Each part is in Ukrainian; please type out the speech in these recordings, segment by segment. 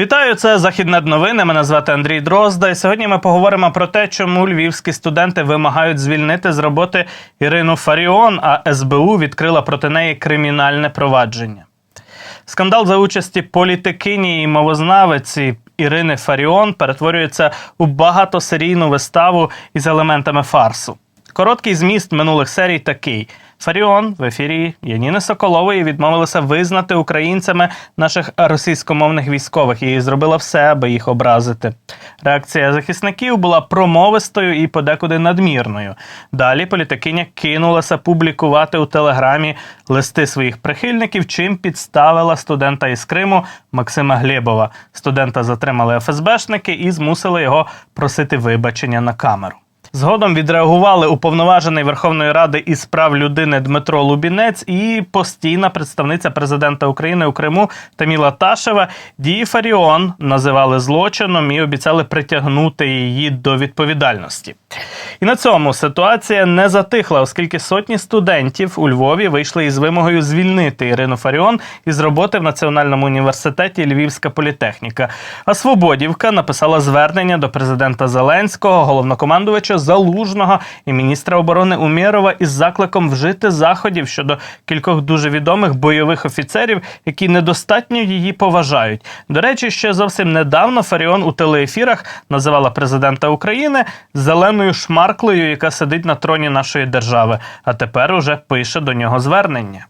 Вітаю, це західне новини. Мене звати Андрій Дрозда. І сьогодні ми поговоримо про те, чому львівські студенти вимагають звільнити з роботи Ірину Фаріон, а СБУ відкрила проти неї кримінальне провадження. Скандал за участі політикині і мовознавиці Ірини Фаріон перетворюється у багатосерійну виставу із елементами фарсу. Короткий зміст минулих серій такий: Фаріон в ефірі Яніни Соколової відмовилася визнати українцями наших російськомовних військових і зробила все, аби їх образити. Реакція захисників була промовистою і подекуди надмірною. Далі політикиня кинулася публікувати у телеграмі листи своїх прихильників, чим підставила студента із Криму Максима Глєбова. Студента затримали ФСБшники і змусили його просити вибачення на камеру. Згодом відреагували уповноважений Верховної Ради із прав людини Дмитро Лубінець і постійна представниця президента України у Криму Таміла Ташева. Дії Фаріон називали злочином і обіцяли притягнути її до відповідальності. І на цьому ситуація не затихла, оскільки сотні студентів у Львові вийшли із вимогою звільнити Ірину Фаріон із роботи в Національному університеті Львівська політехніка. А Свободівка написала звернення до президента Зеленського, головнокомандувача Залужного і міністра оборони Умєрова із закликом вжити заходів щодо кількох дуже відомих бойових офіцерів, які недостатньо її поважають. До речі, ще зовсім недавно Фаріон у телеефірах називала президента України зеленою шмарклею, яка сидить на троні нашої держави. А тепер уже пише до нього звернення.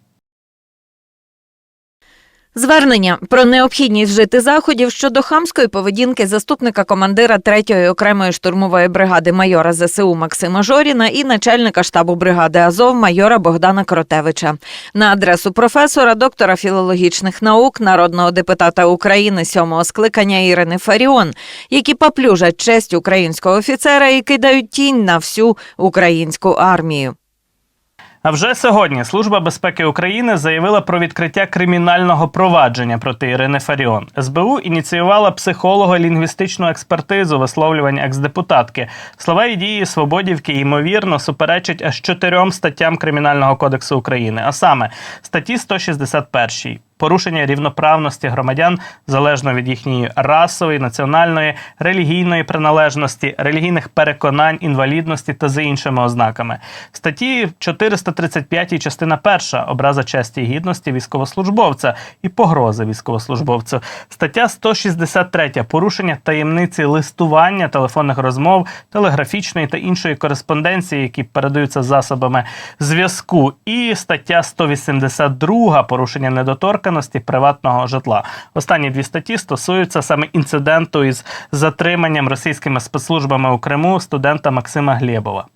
Звернення про необхідність вжити заходів щодо хамської поведінки заступника командира 3-ї окремої штурмової бригади майора ЗСУ Максима Жоріна і начальника штабу бригади Азов майора Богдана Кротевича на адресу професора, доктора філологічних наук, народного депутата України сьомого скликання Ірини Фаріон, які поплюжать честь українського офіцера і кидають тінь на всю українську армію. А вже сьогодні Служба безпеки України заявила про відкриття кримінального провадження проти Ірини Фаріон. СБУ ініціювала психолого-лінгвістичну експертизу висловлювань екс-депутатки. Слова і дії Свободівки ймовірно суперечать аж чотирьом статтям Кримінального кодексу України, а саме статті 161 порушення рівноправності громадян залежно від їхньої расової, національної, релігійної приналежності, релігійних переконань, інвалідності та за іншими ознаками. Статті 435 частина 1 образа честі і гідності військовослужбовця і погрози військовослужбовцю. Стаття 163 порушення таємниці листування, телефонних розмов, телеграфічної та іншої кореспонденції, які передаються засобами зв'язку. І стаття 182 порушення недоторканості приватного житла. Останні дві статті стосуються саме інциденту із затриманням російськими спецслужбами у Криму студента Максима Глєбова.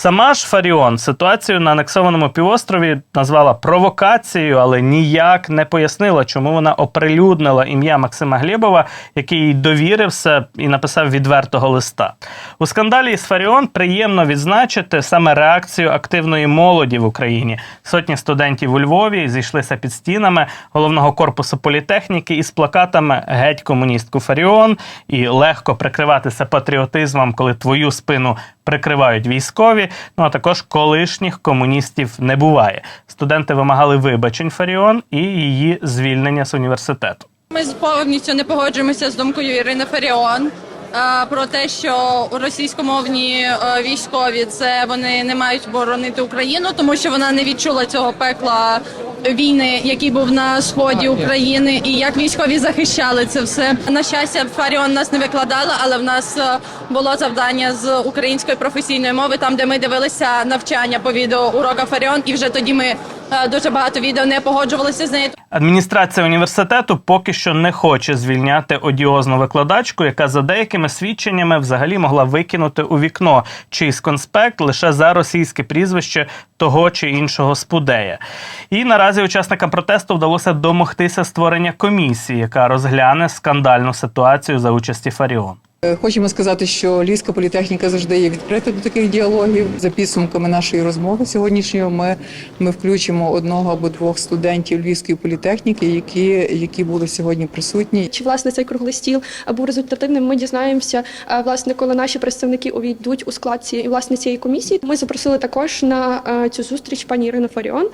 Сама ж Фаріон ситуацію на анексованому півострові назвала провокацією, але ніяк не пояснила, чому вона оприлюднила ім'я Максима Глєбова, який їй довірився і написав відвертого листа. У скандалі з Фаріон приємно відзначити саме реакцію активної молоді в Україні. Сотні студентів у Львові зійшлися під стінами головного корпусу політехніки із плакатами Геть комуністку Фаріон і легко прикриватися патріотизмом, коли твою спину прикривають військові. Ну а також колишніх комуністів не буває. Студенти вимагали вибачень Фаріон і її звільнення з університету. Ми повністю не погоджуємося з думкою Ірини Фаріон про те, що російськомовні е, військові це вони не мають боронити Україну, тому що вона не відчула цього пекла війни, який був на сході України, і як військові захищали це все. На щастя, Фаріон нас не викладала, але в нас е, було завдання з української професійної мови, там де ми дивилися навчання по відео урока Фаріон, і вже тоді ми е, дуже багато відео не погоджувалися з нею. Адміністрація університету поки що не хоче звільняти одіозну викладачку, яка за деякими свідченнями взагалі могла викинути у вікно чийсь конспект лише за російське прізвище того чи іншого спудея. І наразі учасникам протесту вдалося домогтися створення комісії, яка розгляне скандальну ситуацію за участі Фаріон. Е, Хочемо сказати, що Львівська політехніка завжди є відкрита до таких діалогів. За підсумками нашої розмови сьогоднішньої ми, ми включимо одного або двох студентів Львівської політехніки, які, які були сьогодні присутні. Чи власне цей круглий стіл був результативним? Ми дізнаємося, власне, коли наші представники увійдуть у склад цієї власне цієї комісії. Ми запросили також на цю зустріч пані Ірину Фаріон,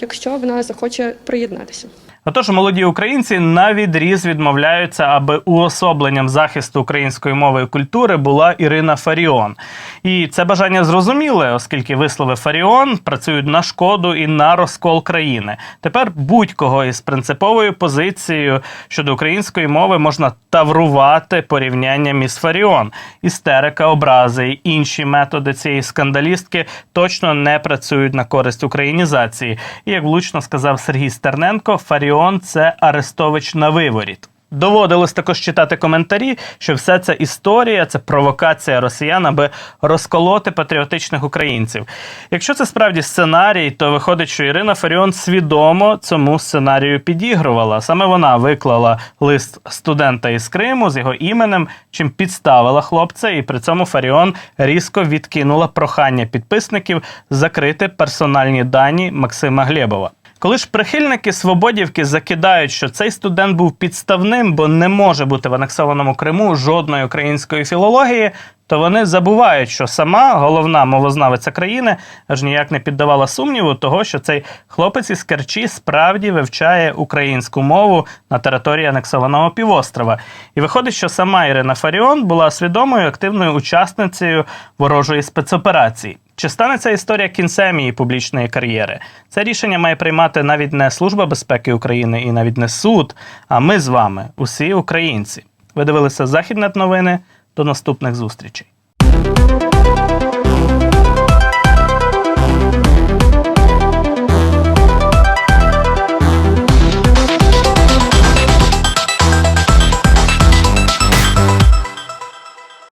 якщо вона захоче приєднатися. Отож, молоді українці на відріз відмовляються, аби уособленням захисту української мови і культури була Ірина Фаріон. І це бажання зрозуміле, оскільки вислови Фаріон працюють на шкоду і на розкол країни. Тепер будь-кого із принциповою позицією щодо української мови можна таврувати порівнянням із Фаріон. Істерика, образи і інші методи цієї скандалістки точно не працюють на користь українізації. І як влучно сказав Сергій Стерненко, Фаріон це Арестович на виворіт. Доводилось також читати коментарі, що все це історія, це провокація росіян, аби розколоти патріотичних українців. Якщо це справді сценарій, то виходить, що Ірина Фаріон свідомо цьому сценарію підігрувала. Саме вона виклала лист студента із Криму з його іменем, чим підставила хлопця, і при цьому Фаріон різко відкинула прохання підписників закрити персональні дані Максима Глєбова. Коли ж прихильники Свободівки закидають, що цей студент був підставним, бо не може бути в анексованому Криму жодної української філології, то вони забувають, що сама головна мовознавиця країни аж ніяк не піддавала сумніву того, що цей хлопець із Керчі справді вивчає українську мову на території анексованого півострова. І виходить, що сама Ірина Фаріон була свідомою активною учасницею ворожої спецоперації. Чи стане ця історія кінцем її публічної кар'єри? Це рішення має приймати навіть не Служба безпеки України і навіть не суд, а ми з вами, усі українці. Ви дивилися Західнет новини. До наступних зустрічей.